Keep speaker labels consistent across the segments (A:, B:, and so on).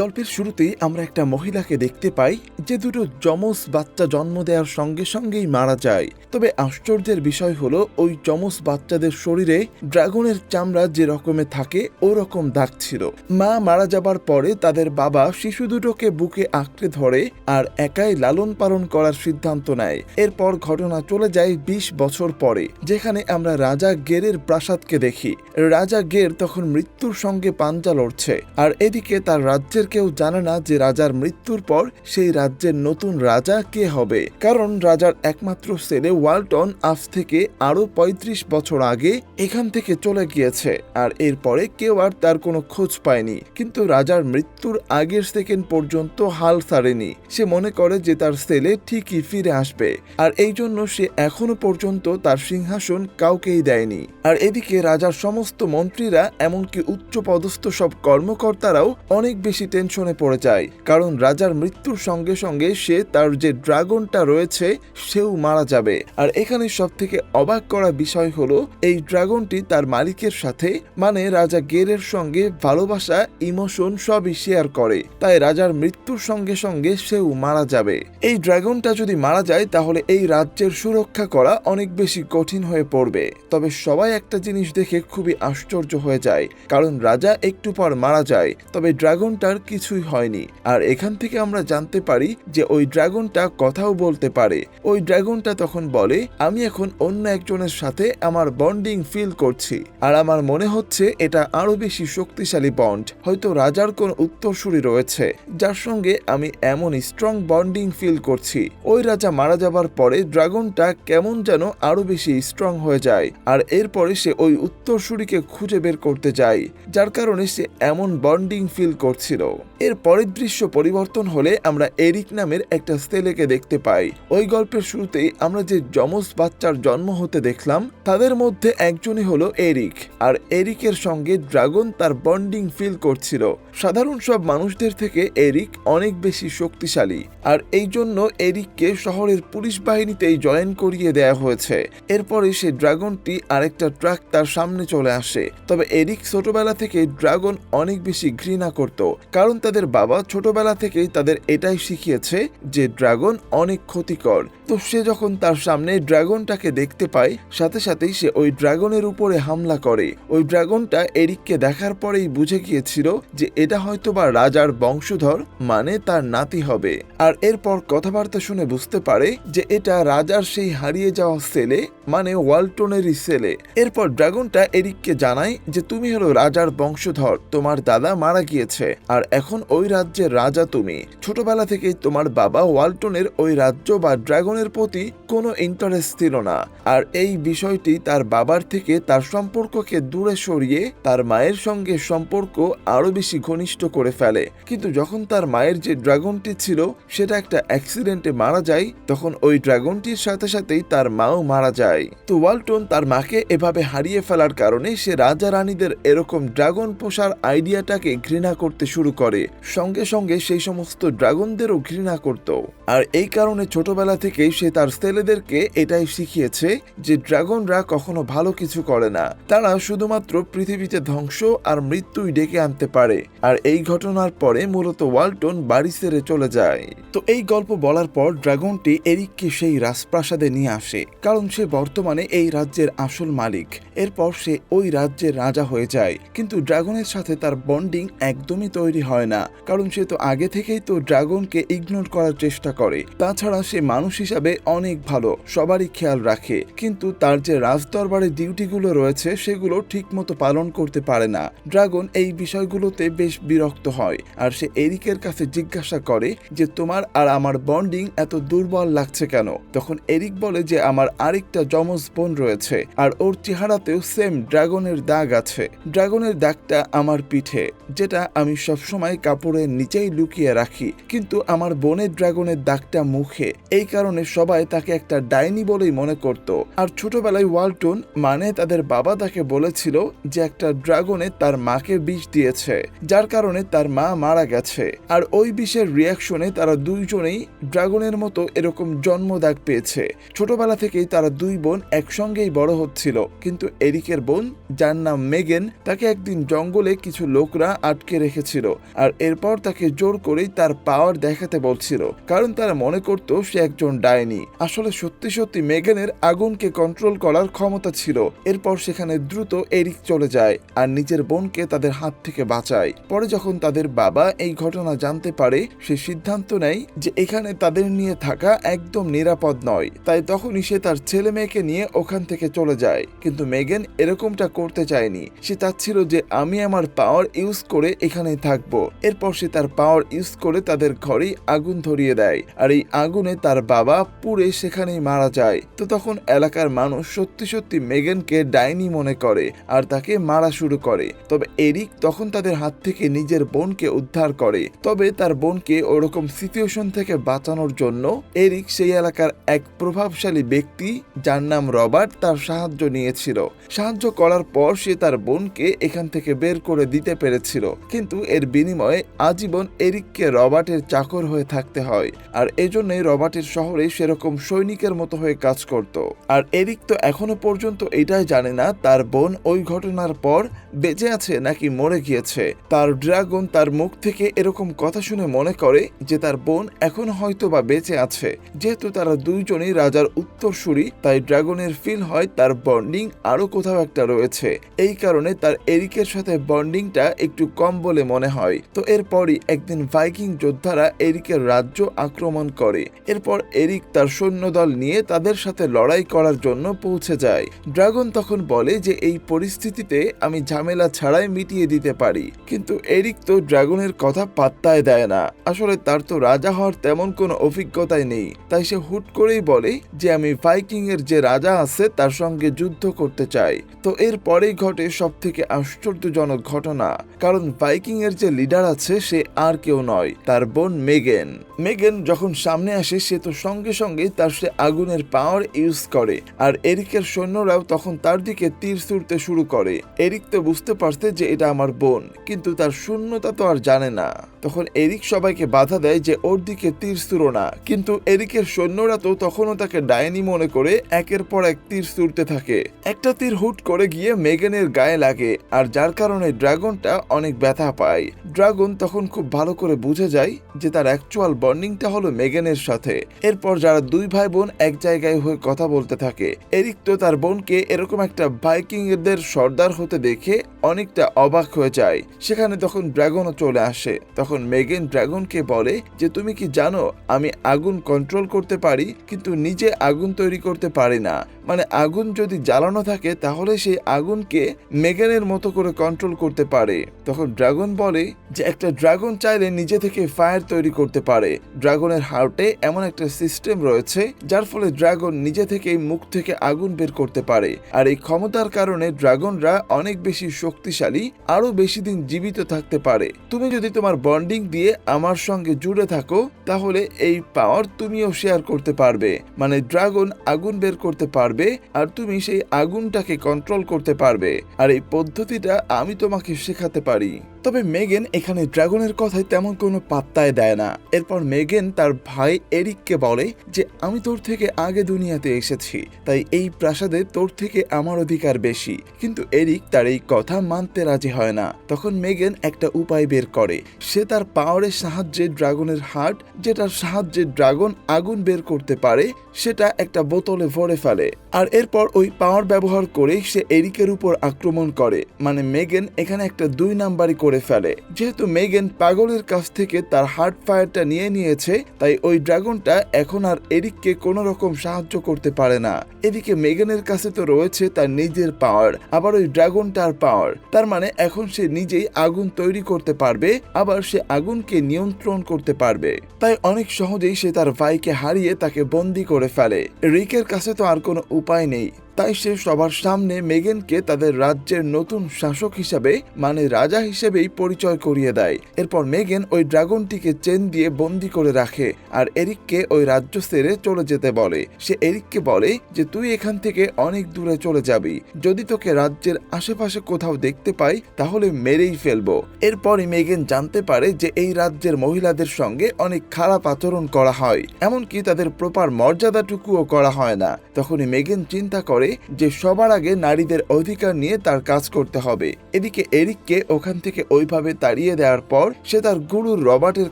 A: গল্পের শুরুতেই আমরা একটা মহিলাকে দেখতে পাই যে দুটো যমজ বাচ্চা জন্ম দেওয়ার সঙ্গে সঙ্গেই মারা যায়। তবে আশ্চর্যের বিষয় হলো, ওই যমজ বাচ্চাদের শরীরে ড্রাগনের চামড়া যে রকমে থাকে, ওরকম দাগ ছিল। মা মারা যাবার পরে তাদের বাবা শিশু দুটোকে বুকে আঁকড়ে ধরে আর একাই লালন পালন করার সিদ্ধান্ত নেয়। এরপর ঘটনা চলে যায় বিশ বছর পরে, যেখানে আমরা রাজা গেরের প্রাসাদকে দেখি। রাজা গের তখন মৃত্যুর সঙ্গে পাঞ্জা লড়ছে, আর এদিকে তার রাজ্যের কেউ জানে না যে রাজার মৃত্যুর পর সেই রাজ্যের নতুন রাজা কে হবে। কারণ রাজার একমাত্র ছেলে ওয়ালটন আজ থেকে আরও ৩৫ বছর আগে এখান থেকে চলে গিয়েছে আর এরপরে কেউ আর তার কোনো খোঁজ পায়নি। কিন্তু রাজার মৃত্যুর আগের সেকেন্ড পর্যন্ত হাল ছাড়েনি। সে মনে করে যে তার ছেলে ঠিকই ফিরে আসবে। আর এই জন্য সে এখনও পর্যন্ত তার সিংহাসন কাউকেই দেয়নি। আর এদিকে রাজার সমস্ত মন্ত্রীরা, এমনকি উচ্চ পদস্থ সব কর্মকর্তারাও অনেক বেশি টেনশনে পড়ে যায়, কারণ রাজার মৃত্যুর সঙ্গে সঙ্গে সে তার যে ড্রাগনটা রয়েছে, সেও মারা যাবে। আর এখানে সব থেকে অবাক করা বিষয় হলো, এই ড্রাগনটি তার মালিকের সাথে মানে রাজা গেরের সঙ্গে ভালোবাসা, ইমোশন সবই শেয়ার করে। তাই রাজার মৃত্যুর সঙ্গে সঙ্গে সেও মারা যাবে। এই ড্রাগনটা যদি মারা যায়, তাহলে এই রাজ্যের সুরক্ষা করা অনেক বেশি কঠিন হয়ে পড়বে। তবে সবাই একটা জিনিস দেখে খুবই আশ্চর্য হয়ে যায়, কারণ রাজা একটু পর মারা যায়। তবে ড্রাগনটার কিছুই হয়নি। আর এখান থেকে আমরা জানতে পারি যে ওই ড্রাগনটা কথাও বলতে পারে। ওই ড্রাগনটা তখন বলে, আমি এখন অন্য একজনের সাথে আমার বন্ডিং ফিল করছি। আর আমার মনে হচ্ছে এটা আরও বেশি শক্তিশালী বন্ড। হয়তো রাজার কোন উত্তরসূরি রয়েছে। যার সঙ্গে আমি এমন স্ট্রং বন্ডিং ফিল করছি। ওই রাজা মারা যাবার পরে ড্রাগনটা কেমন যেন আরও বেশি স্ট্রং হয়ে যায়। আর এরপরে সে ওই উত্তরসূরিকে খুঁজে বের করতে যায়। যার কারণে সে এমন বন্ডিং ফিল করছিল। এর পরের দৃশ্য পরিবর্তন হলে আমরা এরিক নামের একটা ছেলেকে দেখতে পাই। ওই গল্পের শুরুতেই আমরা যে যমজ বাচ্চার জন্ম হতে দেখলাম, তাদের মধ্যে একজনই হলো এরিক। আর এরিকের সঙ্গে ড্রাগন তার বন্ডিং ফিল করছিল। সাধারণ সব মানুষদের থেকে এরিক অনেক বেশি শক্তিশালী। আর এই জন্য এরিককে শহরের পুলিশ বাহিনীতেই জয়েন করিয়ে দেয়া হয়েছে। এরপরে সে ড্রাগনটি আরেকটা ট্রাক তার সামনে চলে আসে। তবে এরিক ছোটবেলা থেকে ড্রাগন অনেক বেশি ঘৃণা করত। কারণ তাদের বাবা ছোটবেলা থেকেই তাদের এটাই শিখিয়েছে যে ড্রাগন অনেক ক্ষতিকর। তো সে যখন তার সামনে ড্রাগনটাকে দেখতে পায়, সাথে সাথেই সে ওই ড্রাগনের উপরে হামলা করে। ওই ড্রাগনটা এরিককে দেখার পরেই বুঝে গিয়েছিল যে এটা হয়তো বা রাজার বংশধর মানে তার নাতি হবে। আর এরপর কথাবার্তা শুনে বুঝতে পারে যে এটা রাজার সেই হারিয়ে যাওয়া ছেলে মানে ওয়ালটনেরই ছেলে। এরপর ড্রাগনটা এরিককে জানায় যে, তুমি হলো রাজার বংশধর, তোমার দাদা মারা গিয়েছে, আর এখন ওই রাজ্যের রাজা তুমি। ছোটবেলা থেকেই তোমার বাবা ওয়ালটনের ওই রাজ্য বা ড্রাগনের প্রতি কোনো ইন্টারেস্ট ছিল না। আর এই বিষয়টি তার বাবার থেকে তার সম্পর্ককে দূরে সরিয়ে তার মায়ের সঙ্গে সম্পর্ক আরও বেশি ঘনিষ্ঠ করে ফেলে। কিন্তু যখন তার মায়ের যে ড্রাগনটি ছিল, সেটা একটা অ্যাক্সিডেন্টে মারা যায়, তখন ওই ড্রাগনটির সাথে সাথেই তার মাও মারা যায়। তো ওয়ালটন তার মাকে এভাবে হারিয়ে ফেলার কারণে সে রাজা রানীদের এরকম ড্রাগন পোষার আইডিয়াটাকে ঘৃণা করতে শুরু করে। সঙ্গে সঙ্গে সেই সমস্ত ড্রাগনদেরও ঘৃণা করত। আর এই কারণে ছোটবেলা থেকেই সে তার ছেলেদেরকে এটাই শিখিয়েছে যে ড্রাগনরা কখনো ভালো কিছু করে না। তারা শুধুমাত্র পৃথিবীতে ধ্বংস আর মৃত্যুই ডেকে আনতে পারে। আর এই ঘটনার পরে মূলত ওয়ালটন বাড়ি ছেড়ে চলে যায়। তো এই গল্প বলার পর ড্রাগনটি এরিককে সেই রাজপ্রাসাদে নিয়ে আসে, কারণ সে বর্তমানে এই রাজ্যের আসল মালিক। এরপর সে ওই রাজ্যের রাজা হয়ে যায়, কিন্তু ড্রাগনের সাথে তার বন্ডিং একদমই তৈরি হয় না, কারণ সে তো আগে থেকেই তো ড্রাগনকে ইগনোর করার চেষ্টা করে। তাছাড়া সে মানুষ হিসাবে অনেক ভালো, সবারই খেয়াল রাখে। কিন্তু তার যে রাজদরবারের ডিউটিগুলো রয়েছে, সেগুলো ঠিকমতো পালন করতে পারে না। ড্রাগন এই বিষয়গুলোতে বেশ বিরক্ত হয় আর সে এরিকের কাছে জিজ্ঞাসা করে যে, তোমার আর আমার বন্ডিং এত দুর্বল লাগছে কেন? তখন এরিক বলে যে, আমার আরেকটা যমজ বোন রয়েছে আর ওর চেহারাতেও সেম ড্রাগনের দাগ আছে। ড্রাগনের দাগটা আমার পিঠে, যেটা আমি সবসময় কাপড়ের নিচেই লুকিয়ে রাখি। কিন্তু আমার বোনের ড্রাগনের দাগটা মুখে। এই কারণে সবাই তাকে একটা ডাইনি বলেই মনে করত। আর ছোটবেলায় ওয়ালটন মানে তাদের বাবা তাকে বলেছিল যে একটা ড্রাগনে তার মাকে বিষ দিয়েছে, যার কারণে তার মা মারা গেছে। আর ওই বিষের রিয়াকশনে তারা দুইজনেই ড্রাগনের মতো এরকম জন্মদাগ পেয়েছে। ছোটবেলা থেকেই তারা দুই বোন একসঙ্গেই বড় হচ্ছিল। কিন্তু এরিকের বোন, যার নাম মেগেন, তাকে একদিন জঙ্গলে কিছু লোকরা আটকে রেখেছিল। আর এরপর তাকে জোর করেই তার পাওয়ার দেখাতে বলছিল। কারণ তারা মনে করত সে একজন ডাইনি আসলে সত্যি সত্যি মেগেনের আগুনকে কন্ট্রোল করার ক্ষমতা ছিল। এরপর সেখানে দ্রুত এরিক চলে যায় আর নিজের বোনকে তাদের হাত থেকে বাঁচায়। পরে যখন তাদের বাবা এই ঘটনা জানতে পারে, সে সিদ্ধান্ত নেয় যে এখানে তাদের নিয়ে থাকা একদম নিরাপদ নয়। তাই তখনই সে তার ছেলে মেয়েকে নিয়ে ওখান থেকে চলে যায়। কিন্তু মেগেন এরকমটা করতে চায়নি। সে চাচ্ছিল যে আমি আমার পাওয়ার ইউজ করে এখানেই থাকব। এরপর সে তার পাওয়ার ইউজ করে তাদের ঘরেই আগুন ধরিয়ে দেয়। আর এই আগুনে তার বাবা পুড়ে সেখানেই মারা যায়। তো তখন এলাকার মানুষ সত্যি সত্যি মেগেনকে ডাইনি মনে করে আর তাকে মারা শুরু করে। তবে এরিক তখন তাদের হাত থেকে নিজের বোনকে উদ্ধার করে। তবে তার বোনকে ওরকম সিচুয়েশন থেকে বাঁচানোর জন্য এরিক সেই এলাকার এক প্রভাবশালী ব্যক্তি যার নাম রবার্ট তার সাহায্য নিয়েছিল। সাহায্য করার পর সে তার বোনকে এখান থেকে বের করে দিতে পেরেছিল। কিন্তু এর বিনিময়ে আজীবন এরিককে রবার্টের চাকর হয়ে থাকতে হয়। আর এজন্যই রবার্টের শহরে সেরকম সৈনিকের মতো হয়ে কাজ করত। আর এরিক তো এখনও পর্যন্ত এটাই জানে না তার বোন ওই ঘটনার পর বেঁচে আছে নাকি মরে গিয়েছে। তার ড্রাগন তার মুখ থেকে এরকম কথা শুনে মনে করে যে তার বোন এখন হয়তো বা বেঁচে আছে। যেহেতু তারা দুইজনই রাজার উত্তরসূরি, তাই ড্রাগনের ফিল হয় তার বন্ডিং আরও কোথাও একটা রয়েছে। এই কারণে তার এরিকের সাথে বন্ডিংটা একটু কম বলে মনে হয়। তো এরপরই একদিন ভাইকিং যোদ্ধারা এরিকের রাজ্য আক্রমণ করে। এরপর এরিক তার সৈন্যদল নিয়ে তাদের সাথে লড়াই করার জন্য পৌঁছে যায়। ড্রাগন তখন বলে যে, এই পরিস্থিতিতে আমি ঝামেলা ছাড়াই মিটিয়ে দিতে পারি। কিন্তু এরিক তো ড্রাগনের কথা পাত্তায় দেয় না। আসলে তার তো রাজা হওয়ার তেমন কোনো অভিজ্ঞতাই নেই। তাই সে হুট করেই বলে যে, আমি ভাইকিং এর যে রাজা আছে, তার সঙ্গে যুদ্ধ করতে চাই। তো এর পরেই ঘটে সব থেকে আশ্চর্যজনক ঘটনা। কারণ ভাইকিং এর যে লিডার আছে সে আর কেউ নয়, তার বোন মেগেন। মেগেন যখন সামনে আসে, সে তো সঙ্গে সঙ্গে তার সে আগুনের পাওয়ার ইউজ করে, আর এরিকের সৈন্যরাও তখন তার দিকে তীর ছুড়তে শুরু করে। এরিক তো বুঝতে পারছে যে এটা আমার বোন, কিন্তু তার শূন্যতা তো আর জানে না। তখন এরিক সবাইকে বাধা দেয় যে ওর দিকে তীর ছুড়ো না। কিন্তু এরিকের সৈন্যরা তো তখনও তাকে ডাইনি মনে করে একের পর এক তীর ছুড়তে থাকে। একটা তীর হুট করে গিয়ে মেগেনের গায়ে লাগে, আর যার কারণে ড্রাগনটা অনেক ব্যথা পায়। ড্রাগন তখন খুব ভালো করে বুঝে যায় যে তার অ্যাকচুয়াল বন্ডিংটা হলো মেগেনের সাথে। এরপর যারা দুই ভাই বোন এক জায়গায় হয়ে কথা বলতে থাকে, এরিক তো তার বোনকে এরকম একটা বাইকিং এদের সর্দার হতে দেখে অনেকটা অবাক হয়ে যায়। সেখানে তখন ড্রাগনও চলে আসে। তখন মেগেন ড্রাগনকে বলে যে, তুমি কি জানো, আমি আগুন কন্ট্রোল করতে পারি, কিন্তু নিজে আগুন তৈরি করতে পারি না। মানে আগুন যদি জ্বালানো থাকে, তাহলে সেই আগুনকে মেগানের মতো করে কন্ট্রোল করতে পারে। তখন ড্রাগন বলে যে, একটা ড্রাগন চাইলে নিজে থেকে ফায়ার তৈরি করতে পারে। ড্রাগনের হার্টে এমন একটা সিস্টেম রয়েছে, যার ফলে ড্রাগন নিজে থেকেই মুখ থেকে আগুন বের করতে পারে। আর এই ক্ষমতার কারণে ড্রাগনরা অনেক বেশি শক্তিশালী আরও বেশি দিন জীবিত থাকতে পারে। তুমি যদি তোমার বন্ডিং দিয়ে আমার সঙ্গে জুড়ে থাকো, তাহলে এই পাওয়ার তুমিও শেয়ার করতে পারবে। মানে ড্রাগন আগুন বের করতে পারবে, আর তুমি সেই আগুনটাকে কন্ট্রোল করতে পারবে। আর এই পদ্ধতিটা আমি তোমাকে শেখাতে পারি। তবে মেগেন এখানে ড্রাগনের কথায় তেমন কোনো পাত্তায় দেয় না। এরপর মেগেন তার ভাই এরিককে বলে যে, আমি তোর থেকে আগে দুনিয়াতে এসেছি, তাই এই প্রাসাদে তোর থেকে আমার অধিকার বেশি। কিন্তু এরিক তার এই কথা মানতে রাজি হয় না। তখন মেগেন একটা উপায় বের করে। সে তার পাওয়ারের সাহায্যে ড্রাগনের হার্ট যেটার সাহায্যে ড্রাগন আগুন বের করতে পারে, সেটা একটা বোতলে ভরে ফেলে। আর এরপর ওই পাওয়ার ব্যবহার করে সে এরিকের উপর আক্রমণ করে। মানে মেগেন এখানে একটা দুই নাম্বারই করে ফেলে। যেহেতু মেগেন পাগলের কাছ থেকে তার হার্ট ফায়ারটা নিয়ে নিয়েছে, তাই ওই ড্রাগনটা এখন আর এরিককে কোনো রকম সাহায্য করতে পারে না। এদিকে মেগেনের কাছে তো রয়েছে তার নিজের পাওয়ার আবার ওই ড্রাগনটার পাওয়ার তার মানে এখন সে নিজেই আগুন তৈরি করতে পারবে, আবার সে আগুনকে নিয়ন্ত্রণ করতে পারবে। তাই অনেক সহজেই সে তার ভাইকে হারিয়ে তাকে বন্দি করে ফেলে। রিকের কাছে তো আর কোনো উপায় নেই। তাই সে সবার সামনে মেগেনকে তাদের রাজ্যের নতুন শাসক হিসাবে মানে রাজা হিসেবেই পরিচয় করিয়ে দেয়। এরপর মেগেন ওই ড্রাগনটিকে চেন দিয়ে বন্দি করে রাখে আর এরিককে ওই রাজ্য সেরে চলে যেতে বলে। সে এরিককে বলে যে, তুই এখান থেকে অনেক দূরে চলে যাবি। যদি তোকে রাজ্যের আশেপাশে কোথাও দেখতে পাই, তাহলে মেরেই ফেলব। এরপরই মেগেন জানতে পারে যে, এই রাজ্যের মহিলাদের সঙ্গে অনেক খারাপ আচরণ করা হয়। এমনকি তাদের প্রপার মর্যাদাটুকুও করা হয় না। তখনই মেগেন চিন্তা করে যে সবার আগে নারীদের অধিকার নিয়ে তার কাজ করতে হবে। এদিকে এরিককে ওখান থেকে ওইভাবে তাড়িয়ে দেওয়ার পর সে তার গুরু রবার্টের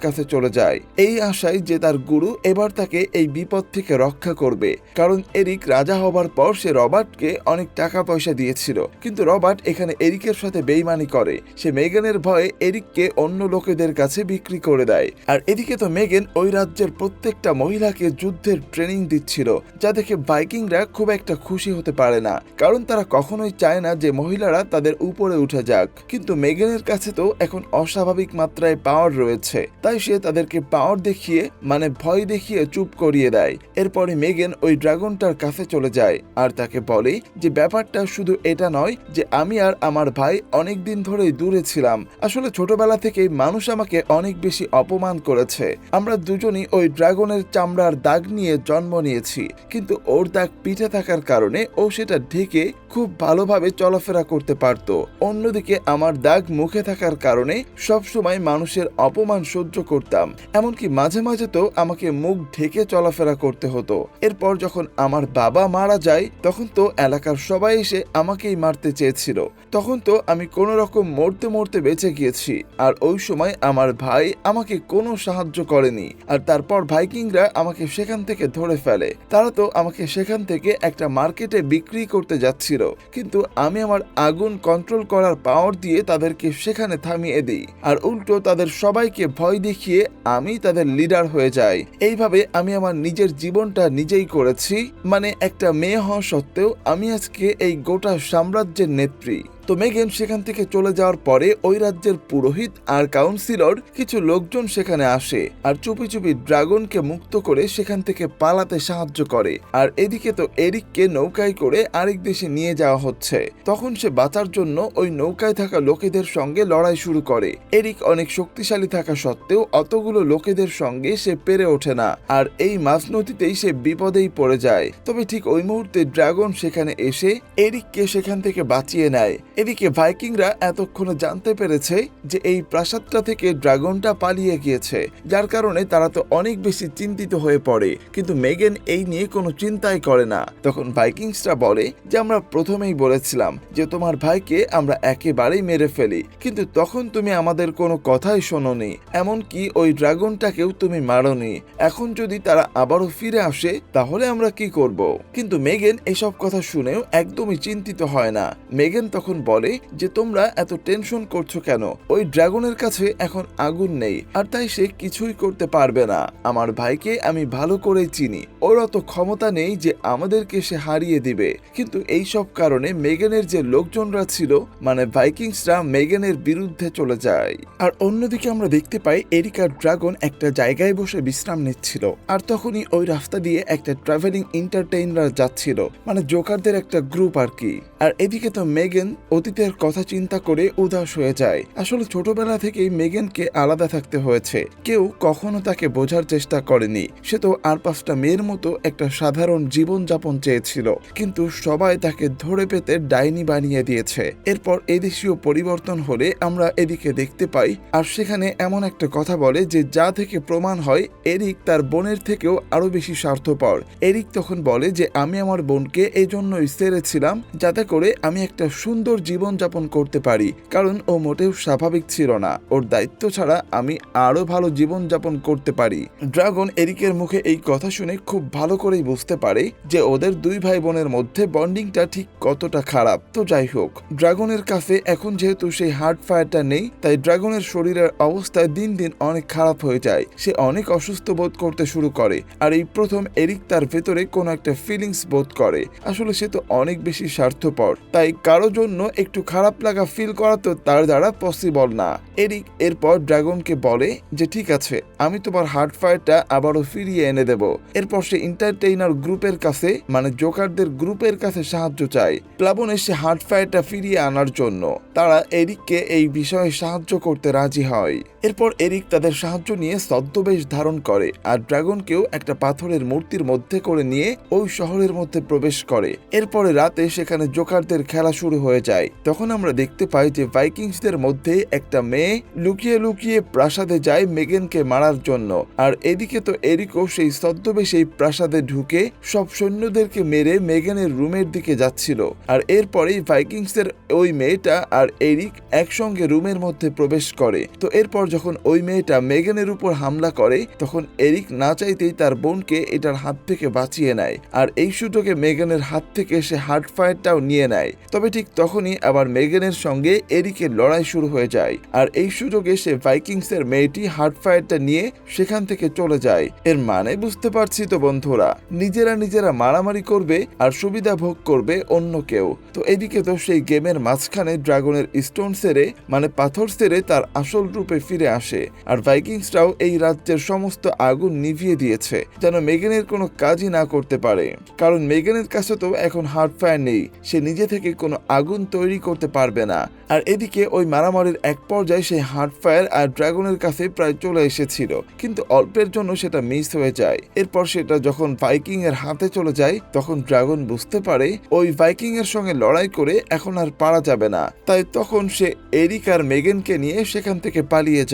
A: কাছে চলে যায়। এই আশায় যে তার গুরু এবার তাকে এই বিপদ থেকে রক্ষা করবে, কারণ এরিক রাজা হবার পর সে রবার্টকে অনেক টাকা পয়সা দিয়েছিল। কিন্তু রবার্ট এখানে এরিকের সাথে বেইমানি করে। সে মেগানের ভয়ে এরিককে অন্য লোকেদের কাছে বিক্রি করে দেয়। আর এদিকে তো মেগেন ওই রাজ্যের প্রত্যেকটা মহিলাকে যুদ্ধের ট্রেনিং দিচ্ছিল, যা দেখে বাইকিংরা খুব একটা খুশি হতে পারে না। কারণ তারা কখনোই চায় না যে মহিলারা তাদের উপরে উঠে যাক। কিন্তু মেগেনের কাছে তো এখন অস্বাভাবিক মাত্রায় পাওয়ার রয়েছে। তাই সে তাদেরকে পাওয়ার দেখিয়ে মানে ভয় দেখিয়ে চুপ করিয়ে দেয়। এরপরে মেগেন ওই ড্রাগনটার কাছে চলে যায় আর তাকে বলে যে ব্যাপারটা শুধু এটা নয় যে আমি আর আমার ভাই অনেক দিন ধরেই দূরে ছিলাম। আসলে ছোটবেলা থেকেই মানুষ আমাকে অনেক বেশি অপমান করেছে। আমরা দুজনই ওই ড্রাগনের চামড়ার দাগ নিয়ে জন্ম নিয়েছি। কিন্তু ওর দাগ পিঠে থাকার কারণে ও সেটা ঢেকে খুব ভালোভাবে চলাফেরা করতে পারত। অন্যদিকে আমার দাগ মুখে থাকার কারণে সবসময় মানুষের অপমান সহ্য করতাম। এমনকি মাঝে মাঝে তো আমাকে মুখ ঢেকে চলাফেরা করতে হতো। এরপর যখন আমার বাবা মারা যায়, তখন তো এলাকার সবাই এসে আমাকেই মারতে চেয়েছিল। তখন তো আমি কোনো রকম মরতে মরতে বেঁচে গিয়েছি। আর ওই সময় আমার ভাই আমাকে কোনো সাহায্য করেনি। আর তারপর ভাইকিংরা আমাকে সেখান থেকে ধরে ফেলে। তারা তো আমাকে সেখান থেকে একটা মার্কেটে বিক্রি করতে যাচ্ছিল। কিন্তু আমি আমার আগুন কন্ট্রোল করার পাওয়ার দিয়ে তাদেরকে সেখানে থামিয়ে দিই। আর উল্টো তাদের সবাইকে ভয় দেখিয়ে আমি তাদের লিডার হয়ে যাই। এইভাবে আমি আমার নিজের জীবনটা নিজেই করেছি। মানে একটা মেয়ে হওয়া সত্ত্বেও আমি আজকে এই গোটা সাম্রাজ্যের নেত্রী। তো মেগেন সেখান থেকে চলে যাওয়ার পরে ওই রাজ্যের পুরোহিত আর কাউন্সিলর কিছু লোকজন সেখানে আসে আর চুপি চুপি ড্রাগনকে মুক্ত করে সেখান থেকে পালাতে সাহায্য করে। আর এদিকে তো এরিককে নৌকায় করে আরেক দেশে নিয়ে যাওয়া হচ্ছে। তখন সে বাঁচার জন্য ওই নৌকায় থাকা লোকেদের সঙ্গে লড়াই শুরু করে। এরিক অনেক শক্তিশালী থাকা সত্ত্বেও অতগুলো লোকেদের সঙ্গে সে পেরে ওঠে না। আর এই মাঝ নদীতেই সে বিপদেই পড়ে যায়। তবে ঠিক ওই মুহূর্তে ড্রাগন সেখানে এসে এরিককে সেখান থেকে বাঁচিয়ে নেয়। এদিকে ভাইকিংরা এতক্ষণে জানতে পেরেছে যে এই প্রাসাদটা থেকে ড্রাগনটা পালিয়ে গিয়েছে, যার কারণে তারা তো অনেক বেশি চিন্তিত হয়ে পড়ে। কিন্তু মেগেন এই নিয়ে কোনো চিন্তাই করে না। তখন ভাইকিংসরা বলে যে, আমরা প্রথমেই বলেছিলাম যে, তোমার ভাইকে আমরা একেবারেই মেরে ফেলি। কিন্তু তখন তুমি আমাদের কোনো কথাই শোনোনি। এমনকি ওই ড্রাগনটাকেও তুমি মারোনি। এখন যদি তারা আবারও ফিরে আসে, তাহলে আমরা কি করব? কিন্তু মেগেন এসব কথা শুনেও একদমই চিন্তিত হয় না। মেগেন তখন বলে যে তোমরা এত টেনশন করছ কেন? ওই ড্রাগনের কাছে এখন আগুন নেই, আর তাই সে কিছুই করতে পারবে না। আমার ভাইকে আমি ভালো করেই চিনি। ওর অত ক্ষমতা নেই যে আমাদেরকে সে হারিয়ে দিবে। কিন্তু এই সব কারণে মেগেনের যে লোকজনরা ছিল মানে ভাইকিংসরা মেগেনের বিরুদ্ধে চলে যায়। আর অন্যদিকে আমরা দেখতে পাই, এরিকার ড্রাগন একটা জায়গায় বসে বিশ্রাম নিচ্ছিল। আর তখনই ওই রাস্তা দিয়ে একটা ট্রাভেলিং এন্টারটেইনার যাচ্ছিল। মানে জোকারদের একটা গ্রুপ আর কি। আর এদিকে তো মেগেন অতীতের কথা চিন্তা করে উদাস হয়ে যায়। আসলে ছোটবেলা থেকেই মেগেনকে আলাদা থাকতে হয়েছে। কেউ কখনো তাকে বোঝার চেষ্টা করেনি। সে তো আর পাঁচটা মেয়ের মতো একটা সাধারণ জীবন যাপন চেয়েছিল। কিন্তু সবাই তাকে ধরে পেতে ডাইনি বানিয়ে দিয়েছে। এরপর এদেশীয় পরিবর্তন হলে আমরা এদিকে দেখতে পাই, আর সেখানে এমন একটা কথা বলে যে যা থেকে প্রমাণ হয়, এরিক তার বোনের থেকেও আরও বেশি স্বার্থপর। এরিক তখন বলে যে, আমি আমার বোনকে এই জন্যই ছেড়েছিলাম যাতে করে আমি একটা সুন্দর জীবন যাপন করতে পারি, কারণ ও মোটেও স্বাভাবিক ছিল না। ওর দায়িত্ব ছাড়া আমি আরও ভালো জীবন যাপন করতে পারি। ড্রাগন এরিকের মুখে এই কথা শুনে খুব ভালো করেই বুঝতে পারে যে ওদের দুই ভাই বোনের মধ্যে বন্ডিংটা ঠিক কতটা খারাপ। তো যাই হোক, ড্রাগনের কাছে এখন যেহেতু সেই হার্ট ফায়ারটা নেই, তাই ড্রাগনের শরীরের অবস্থা দিন দিন অনেক খারাপ হয়ে যায়। সে অনেক অসুস্থ বোধ করতে শুরু করে, আর এই প্রথম এরিক তার ভেতরে কোনো একটা ফিলিংস বোধ করে। আসলে সে তো অনেক বেশি স্বার্থপর। পর তাই কারও জন্য একটু খারাপ লাগা ফিল করা তো তার দ্বারা পসিবল না। এরিক এরপর ড্রাগনকে বলে যে, ঠিক আছে, আমি তোমার হার্ট ফায়ারটা আবারও ফিরিয়ে এনে দেব। এরপর সে এন্টারটেইনার গ্রুপের কাছে মানে জোকারদের গ্রুপের কাছে সাহায্য চায়। প্লাবন এসে হার্ট ফায়ারটা ফিরিয়ে আনার জন্য। তারা এরিককে এই বিষয়ে সাহায্য করতে রাজি হয়। এরপর এরিক তাদের সাহায্য নিয়ে ছদ্মবেশ ধারণ করে আর ড্রাগনকেও একটা পাথরের মূর্তির মধ্যে করে নিয়ে ওই শহরের মধ্যে প্রবেশ করে। এরপরে রাতে সেখানে জোকারদের খেলা শুরু হয়ে যায়। তখন আমরা দেখতে পাই যে ভাইকিংসদের মধ্যে একটা মেয়ে লুকিয়ে লুকিয়ে প্রাসাদে যায় মেগেনকে মারার জন্য। আর এদিকে তো এরিকও সেই ছদ্মবেশেই প্রাসাদে ঢুকে সব সৈন্যদেরকে মেরে মেগেনের রুমের দিকে যাচ্ছিল। আর এরপরেই ভাইকিংসের ওই মেয়েটা আর এরিক একসঙ্গে রুমের মধ্যে প্রবেশ করে। তো এরপর যখন ওই মেয়েটা মেগানের উপর হামলা করে, তখন এরিক না চাইতেই তার বোনকে এটার হাত থেকে বাঁচিয়ে নেয়, আর এই সুযোগে মেগানের হাত থেকে সে হার্ট ফায়ারটাও নিয়ে নেয়। তবে ঠিক তখনই আবার মেগানের সঙ্গে এরিকের লড়াই শুরু হয়ে যায়, আর এই সুযোগে সে ভাইকিংসের মেয়েটি হার্ট ফায়ারটা নিয়ে সেখান থেকে চলে যায়। এর মানে বুঝতে পারছি তো বন্ধুরা, নিজেরা নিজেরা মারামারি করবে আর সুবিধা ভোগ করবে অন্য কেউ। তো এদিকে তো সেই গেমের মাঝখানে ড্রাগনের স্টোন সেরে মানে পাথর সেরে তার আসল রূপে ফিরে আসে। আর ভাইকিংসরাও এই রাজ্যের সমস্ত আগুন নিভিয়ে দিয়েছে, যেন মেগেনের কোনো কাজই না করতে পারে। কারণ মেগেনের কাছে তো এখন হার্ট ফায়ার নেই, সে নিজে থেকে কোনো আগুন তৈরি করতে পারবে না। আর এদিকে ওই মারামারির এক পর্যায়ে সেই হার্ট ফায়ার আর ড্রাগনের কাছে প্রায় চলে এসেছিল, কিন্তু অল্পের জন্য সেটা মিস হয়ে যায়। এরপর সেটা যখন ভাইকিং এর হাতে চলে যায়, তখন ড্রাগন বুঝতে পারে ওই ভাইকিং এর সঙ্গে লড়াই করে এখন আর পারা যাবে না। তাই তখন সে এরিক আর মেগেনকে নিয়ে সেখান থেকে পালিয়ে যায়।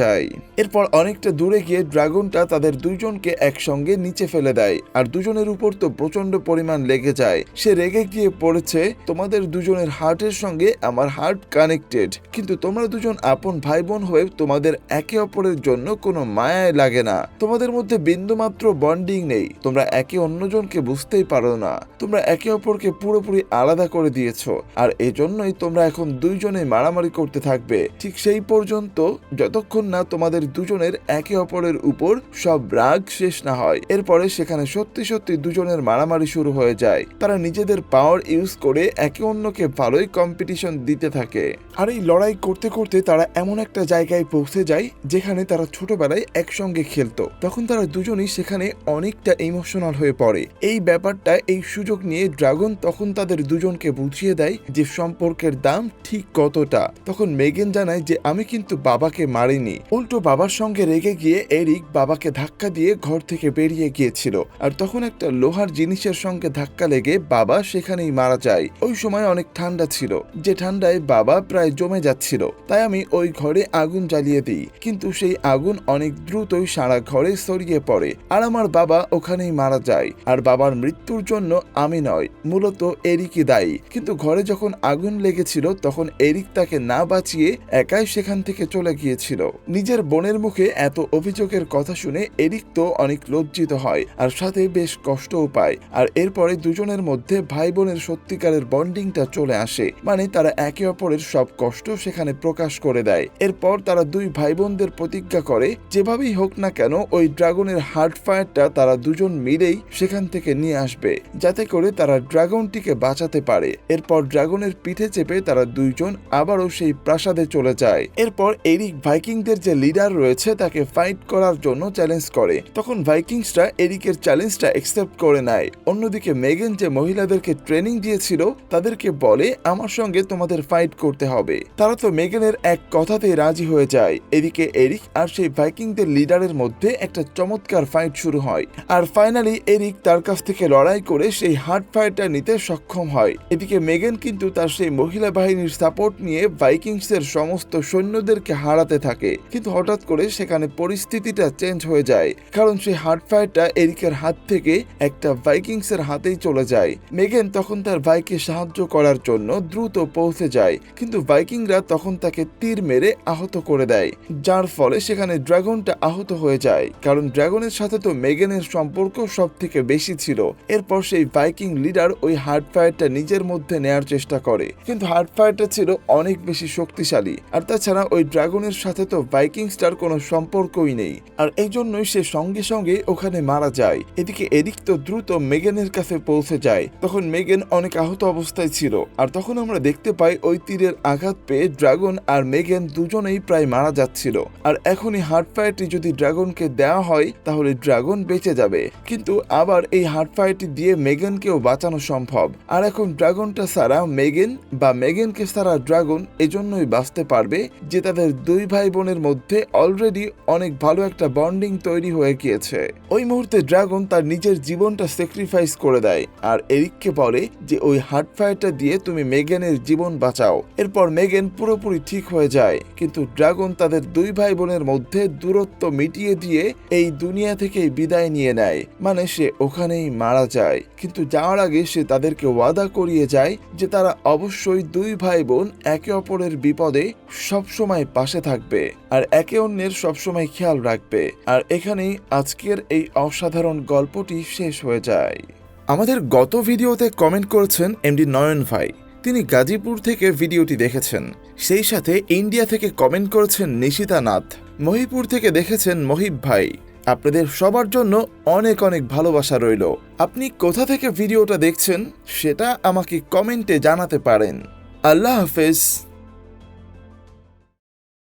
A: এরপর অনেকটা দূরে গিয়ে ড্রাগনটা তাদের দুজনকে একসঙ্গে নিচে ফেলে দেয়, আর দুজনের উপর তো প্রচণ্ড পরিমাণ লেগে যায়। সে রেগে গিয়ে পড়েছে, তোমাদের দুজনের হার্টের সঙ্গে আমার হার্ট কানেক্টেড, কিন্তু তোমরা দুজন আপন ভাই বোন হয়ে তোমাদের একে অপরের জন্য কোনো মায়ায় লাগে না। তোমাদের মধ্যে বিন্দুমাত্র বন্ডিং নেই, তোমরা একে অন্যজনকে বুঝতেই পারো না। তোমরা একে অপরকে পুরোপুরি আলাদা করে দিয়েছ, আর এজন্যই তোমরা এখন দুইজনে মারামারি করতে থাকবে। ঠিক সেই পর্যন্ত যতক্ষণ না তোমাদের দুজনের একে অপরের উপর সব রাগ শেষ না হয়। এরপরে সেখানে সত্যি সত্যি দুজনের মারামারি শুরু হয়ে যায়। তারা নিজেদের পাওয়ার ইউজ করে একে অন্যকে ভালোই কম্পিটিশন দিতে থাকে। আর এই লড়াই করতে করতে তারা এমন একটা জায়গায় পৌঁছে যায়, যেখানে তারা ছোটবেলায় একসঙ্গে খেলতো। তখন তারা দুজনই সেখানে অনেকটা ইমোশনাল হয়ে পড়ে। এই ব্যাপারটা, এই সুযোগ নিয়ে ড্রাগন তখন তাদের দুজনকে বুঝিয়ে দেয় যে সম্পর্কের দাম ঠিক কতটা। তখন মেগেন জানায় যে, আমি কিন্তু বাবাকে মারিনি। উল্টো বাবার সঙ্গে রেগে গিয়ে এরিক বাবাকে ধাক্কা দিয়ে ঘর থেকে বেরিয়ে গিয়েছিল। আর তখন একটা লোহার জিনিসের সঙ্গে ধাক্কা লেগে বাবা সেখানেই মারা যায়। ওই সময় অনেক ঠান্ডা ছিল। যে ঠান্ডায় বাবা প্রায় জমে যাচ্ছিল। তাই আমি ওই ঘরে আগুন জ্বালিয়ে দিই। কিন্তু সেই আগুন অনেক দ্রুতই সারা ঘরে ছড়িয়ে পড়ে। আর আমার বাবা ওখানেই মারা যায়। আর বাবার মৃত্যুর জন্য আমি নয়, মূলত এরিকই দায়ী। কিন্তু ঘরে যখন আগুন লেগেছিল, তখন এরিক তাকে না বাঁচিয়ে একাই সেখান থেকে চলে গিয়েছিল। নিজের বোনের মুখে এত অভিযোগের কথা শুনে এরিক তো অনেক লজ্জিত হয়, আর সাথে বেশ কষ্টও পায়। আর এরপরে দুজনের মধ্যে ভাই বোনের সত্যিকারের বন্ডিংটা চলে আসে মানে তারা একে অপরের সব কষ্ট সেখানে প্রকাশ করে দেয়। এরপর তারা দুই ভাই বোনদের প্রতিজ্ঞা করে, যেভাবেই হোক না কেন, ওই ড্রাগনের হার্ট ফায়ারটা তারা দুজন মিলেই সেখান থেকে নিয়ে আসবে, যাতে করে তারা ড্রাগনটিকে বাঁচাতে পারে। এরপর ড্রাগনের পিঠে চেপে তারা দুইজন আবারও সেই প্রাসাদে চলে যায়। এরপর এরিক ভাইকিংদের যে লিডার রয়েছে, তাকে ফাইট করার জন্য চ্যালেঞ্জ করে। তখন ভাইকিংসরা এরিকের চ্যালেঞ্জটা একসেপ্ট করে নেয়। অন্যদিকে মেগেন যে মহিলাদেরকে ট্রেনিং দিয়েছিল, তাদেরকে বলে, আমার সঙ্গে তোমাদের ফাইট করতে হবে। তারা তো মেগেনের এক কথাতেই রাজি হয়ে যায়। এদিকে এরিক আর সেই ভাইকিংদের লিডারের মধ্যে একটা চমৎকার ফাইট শুরু হয়। আর ফাইনালি এরিক তার কাছ থেকে লড়াই করে সেই হার্ট ফায়ারটা নিতে সক্ষম হয়। এদিকে মেগেন কিন্তু তার সেই মহিলা বাহিনীর সাপোর্ট নিয়ে ভাইকিংসের সমস্ত সৈন্যদেরকে হারাতে থাকে। কিন্তু হঠাৎ করে সেখানে পরিস্থিতিটা চেঞ্জ হয়ে যায়। কারণ সেই হার্ট ফায়ারটা এরিকের হাত থেকে একটা ভাইকিংসের হাতেই চলে যায়। মেগেন তখন তার ভাইকে সাহায্য করার জন্য দ্রুত পৌঁছে যায়, কিন্তু ভাইকিংরা তখন তাকে তীর মেরে আহত করে দেয়। যার ফলে সেখানে ড্রাগনটা আহত হয়ে যায়। কারণ ড্রাগনের সাথে তো মেগেনের সম্পর্ক সব থেকে বেশি ছিল। এরপর সেই ভাইকিং লিডার ওই হার্ট ফায়ারটা নিজের মধ্যে নেয়ার চেষ্টা করে। কিন্তু হার্ট ফায়ারটা ছিল অনেক বেশি শক্তিশালী। আর তাছাড়া ওই ড্রাগনের সাথে তো ভাইকিং স্টার কোনো সম্পর্কই নেই। আর এই জন্যই সে সঙ্গে সঙ্গে ওখানে মারা যায়। এদিকে এদিক তো দ্রুত মেগেনের কাছে পৌঁছে যায়। তখন মেগেন অনেক আহত অবস্থায় ছিল। আর তখন আমরা দেখতে পাই ওই তীরের আঘাত পেয়ে ড্রাগন আর মেগেন দুজনেই প্রায় মারা যাচ্ছিল। আর এখনই হার্ট ফায়ারটি যদি ড্রাগনকে দেওয়া হয়, তাহলে ড্রাগন বেঁচে যাবে। কিন্তু আবার এই হার্ট ফায়ারটি দিয়ে মেগেনকেও বাঁচানো সম্ভব। আর এখন ড্রাগনটা ছাড়া মেগেন বা মেগেনকে ছাড়া ড্রাগন এজন্যই বাঁচতে পারবে যে তাদের দুই ভাই বোনের মধ্যে অলরেডি অনেক ভালো একটা বন্ডিং তৈরি হয়ে গিয়েছে। ওই মুহূর্তে ড্রাগন তার নিজের জীবনটা স্যাক্রিফাইস করে দেয়। আর এরিককে বলে যে, ওই হার্ট ফায়ারটা দিয়ে তুমি মেগেনের জীবন বাঁচাও। এরপর মেগেন পুরোপুরি ঠিক হয়ে যায়। কিন্তু ড্রাগন তাদের দুই ভাই বোনের মধ্যে দূরত্ব মিটিয়ে দিয়ে এই দুনিয়া থেকে বিদায় নিয়ে নেয়। মানে সে ওখানেই মারা যায়। কিন্তু যাওয়ার আগে সে তাদেরকে ওয়াদা করিয়ে যায় যে, তারা অবশ্যই দুই ভাই বোন একে অপরের বিপদে সবসময় পাশে থাকবে। আর একে অন্যের সবসময় খেয়াল রাখবে। আর এখানেই আজকের এই অসাধারণ গল্পটি শেষ হয়ে যায়। আমাদের গত ভিডিওতে কমেন্ট করেছেন এমডি নয়ন ভাই। তিনি গাজীপুর থেকে ভিডিওটি দেখেছেন। সেই সাথে ইন্ডিয়া থেকে কমেন্ট করেছেন নিশিতা নাথ। মহিপুর থেকে দেখেছেন মহিব ভাই। আপনাদের সবার জন্য অনেক অনেক ভালোবাসা রইল। আপনি কোথা থেকে ভিডিওটা দেখছেন, সেটা আমাকে কমেন্টে জানাতে পারেন। আল্লাহ হাফেজ।